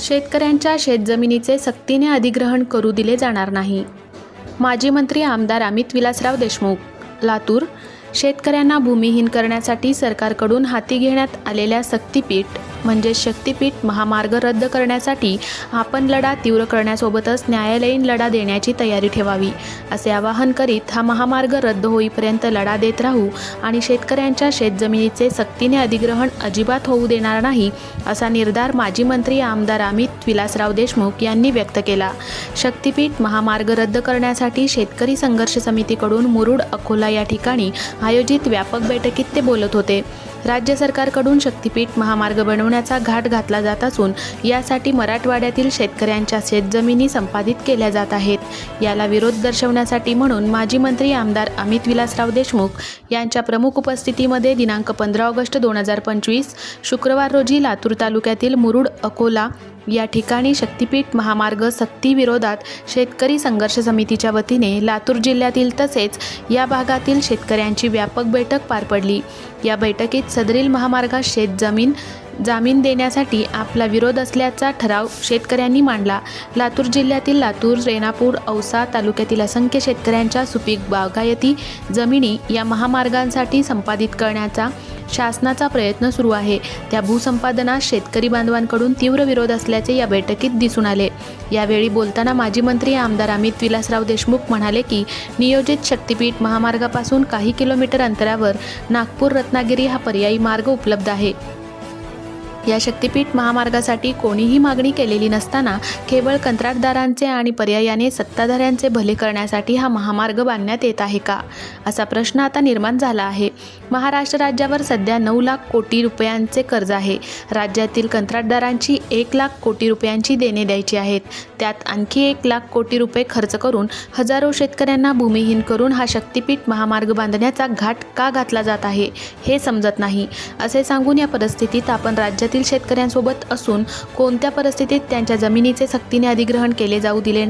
शेतकऱ्यांच्या शेतजमिनीचे सक्तीने अधिग्रहण करू दिले जाणार नाही. माजी मंत्री आमदार अमित विलासराव देशमुख लातूर शेतकऱ्यांना भूमिहीन करण्यासाठी सरकारकडून हाती घेण्यात आलेल्या सक्तीपीठ म्हणजे शक्तीपीठ महामार्ग रद्द करण्यासाठी आपण लढा तीव्र करण्यासोबतच न्यायालयीन लढा देण्याची तयारी ठेवावी असे आवाहन करीत हा महामार्ग रद्द होईपर्यंत लढा देत राहू आणि शेतकऱ्यांच्या शेतजमिनीचे सक्तीने अधिग्रहण अजिबात होऊ देणार नाही असा निर्धार माजी मंत्री आमदार अमित विलासराव देशमुख यांनी व्यक्त केला. शक्तीपीठ महामार्ग रद्द करण्यासाठी शेतकरी संघर्ष समितीकडून मुरुड अकोला या ठिकाणी आयोजित व्यापक बैठकीत ते बोलत होते. राज्य सरकारकडून शक्तीपीठ महामार्ग बनवण्याचा घाट घातला जात असून यासाठी मराठवाड्यातील शेतकऱ्यांच्या शेतजमिनी संपादित केल्या जात आहेत. याला विरोध दर्शवण्यासाठी म्हणून माजी मंत्री आमदार अमित विलासराव देशमुख यांच्या प्रमुख उपस्थितीमध्ये दिनांक पंधरा ऑगस्ट दोन हजार पंचवीस शुक्रवार रोजी लातूर तालुक्यातील मुरुड अकोला या ठिकाणी शक्तीपीठ महामार्ग सक्तीविरोधात शेतकरी संघर्ष समितीच्या वतीने लातूर जिल्ह्यातील तसेच या भागातील शेतकऱ्यांची व्यापक बैठक पार पडली. या बैठकीत सदरील महामार्गात शेतजमीन जामीन देण्यासाठी आपला विरोध असल्याचा ठराव शेतकऱ्यांनी मांडला. लातूर जिल्ह्यातील लातूर रेणापूर औसा तालुक्यातील असंख्य शेतकऱ्यांच्या सुपीक बागायती जमिनी या महामार्गांसाठी संपादित करण्याचा शासनाचा प्रयत्न सुरू आहे. त्या भूसंपादनास शेतकरी बांधवांकडून तीव्र विरोध असल्याचे या बैठकीत दिसून आले. यावेळी बोलताना माजी मंत्री आमदार अमित विलासराव देशमुख म्हणाले की नियोजित शक्तीपीठ महामार्गापासून काही किलोमीटर अंतरावर नागपूर रत्नागिरी हा पर्यायी मार्ग उपलब्ध आहे. या शक्तीपीठ महामार्गासाठी कोणीही मागणी केलेली नसताना केवळ कंत्राटदारांचे आणि पर्यायाने सत्ताधाऱ्यांचे भले करण्यासाठी हा महामार्ग बांधण्यात येत आहे का? असा प्रश्न आता निर्माण झाला आहे. महाराष्ट्र राज्यावर सध्या नऊ लाख कोटी रुपयांचे कर्ज आहे. राज्यातील कंत्राटदारांची एक लाख कोटी रुपयांची देणे द्यायची आहेत. त्यात आणखी एक लाख कोटी रुपये खर्च करून हजारो शेतकऱ्यांना भूमिहीन करून हा शक्तीपीठ महामार्ग बांधण्याचा घाट का घातला जात आहे हे समजत नाही. असे सांगून या परिस्थितीत आपण राज्यातील शेतकऱ्यांसोबत असून कोणत्या परिस्थितीत त्यांच्या जमिनीचे सक्तीने अधिग्रहण केले जाऊ दिले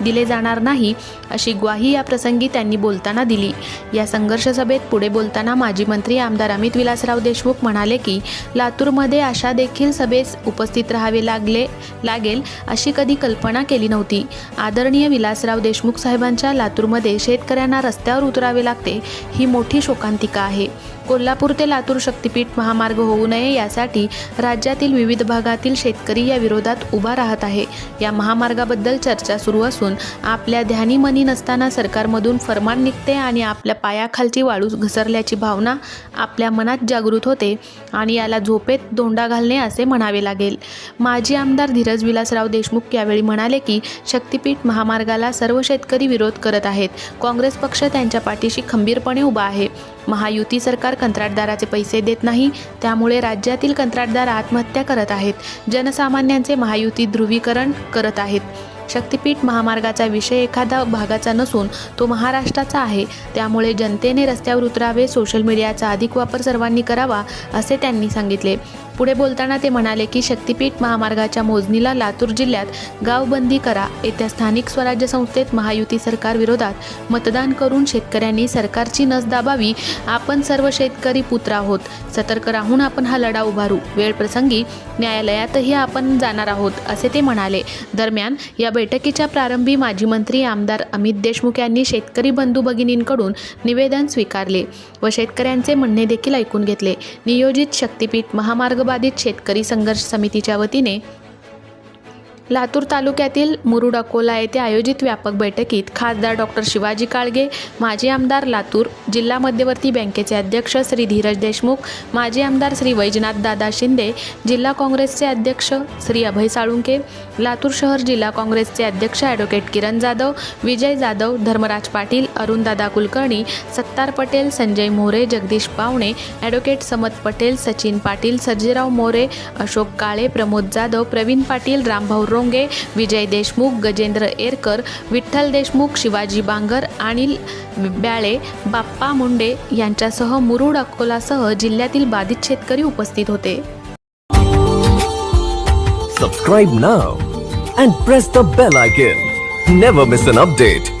दिले जाणार नाही अशी ग्वाही या प्रसंगी त्यांनी बोलताना दिली. या संघर्ष सभेत पुढे बोलताना माजी मंत्री आमदार अमित विलासराव देशमुख म्हणाले की लातूरमध्ये अशा देखील सभेस उपस्थित राहावे लागले लागेल अशी कधी कल्पना केली नव्हती. आदरणीय विलासराव देशमुख साहेबांच्या लातूरमध्ये शेतकऱ्यांना रस्त्यावर उतरावे लागते ही मोठी शोकांतिका आहे. कोल्हापूर ते लातूर शक्तीपीठ महामार्ग होऊ नये यासाठी राज्यातील विविध भागातील शेतकरी या विरोधात उभा राहत आहे. या महामार्गाबद्दल चर्चा सुरू असून आपल्या ध्यानी मनी नसताना सरकारमधून फरमान निघते आणि आपल्या पायाखालची वाळू घसरल्याची भावना आपल्या मनात जागृत होते आणि याला झोपेत दोंडा घालणे असे म्हणावे लागेल. माजी आमदार धीरज विलासराव देशमुख यावेळी म्हणाले की शक्तीपीठ महामार्गाला सर्व शेतकरी विरोध करत आहेत. काँग्रेस पक्ष त्यांच्या पाठीशी खंबीरपणे उभा आहे. महायुती सरकार कंत्राटदाराचे पैसे देत नाही त्यामुळे राज्यातील कंत्राटदार आत्महत्या करत आहेत. जनसामान्यांचे महायुती ध्रुवीकरण करत आहेत. शक्तीपीठ महामार्गाचा विषय एखादा भागाचा नसून तो महाराष्ट्राचा आहे. त्यामुळे जनतेने रस्त्यावर उतरावे सोशल मीडियाचा अधिक वापर सर्वांनी करावा असे त्यांनी सांगितले. पुढे बोलताना ते म्हणाले की शक्तीपीठ महामार्गाच्या मोजणीला लातूर जिल्ह्यात गावबंदी करा. येत्या स्थानिक स्वराज्य संस्थेत महायुती सरकार विरोधात मतदान करून शेतकऱ्यांनी सरकारची नस दाबावी. आपण सर्व शेतकरी पुत्र आहोत. सतर्क राहून आपण हा लढा उभारू. वेळ प्रसंगी न्यायालयातही आपण जाणार आहोत असे ते म्हणाले. दरम्यान या बैठकीच्या प्रारंभी माजी मंत्री आमदार अमित देशमुख यांनी शेतकरी बंधू भगिनींकडून निवेदन स्वीकारले व शेतकऱ्यांचे म्हणणे देखील ऐकून घेतले. नियोजित शक्तीपीठ महामार्ग महामार्गबाधित शेतकरी संघर्ष समितीच्या वतीने लातूर तालुक्यातील मुरुड अकोला येथे आयोजित व्यापक बैठकीत खासदार डॉक्टर शिवाजी काळगे माजी आमदार लातूर जिल्हा मध्यवर्ती बँकेचे अध्यक्ष श्री धीरज देशमुख माजी आमदार श्री वैजनाथ दादा शिंदे जिल्हा काँग्रेसचे अध्यक्ष श्री अभय साळुंके लातूर शहर जिल्हा काँग्रेसचे अध्यक्ष ॲडव्होकेट किरण जाधव विजय जाधव धर्मराज पाटील अरुणदादा कुलकर्णी सत्तार पटेल संजय मोरे जगदीश पावणे ॲडव्होकेट समत पटेल सचिन पाटील सर्जेराव मोरे अशोक काळे प्रमोद जाधव प्रवीण पाटील रामभाऊ रोंगे विजय देशमुख गजेंद्र एरकर विठ्ठल देशमुख शिवाजी बांगर अनिल ब्याळे बाप्पा मुंडे यांच्यासह मुरुड अकोलासह जिल्ह्यातील बाधित शेतकरी उपस्थित होते. Subscribe now and press the bell icon never miss an update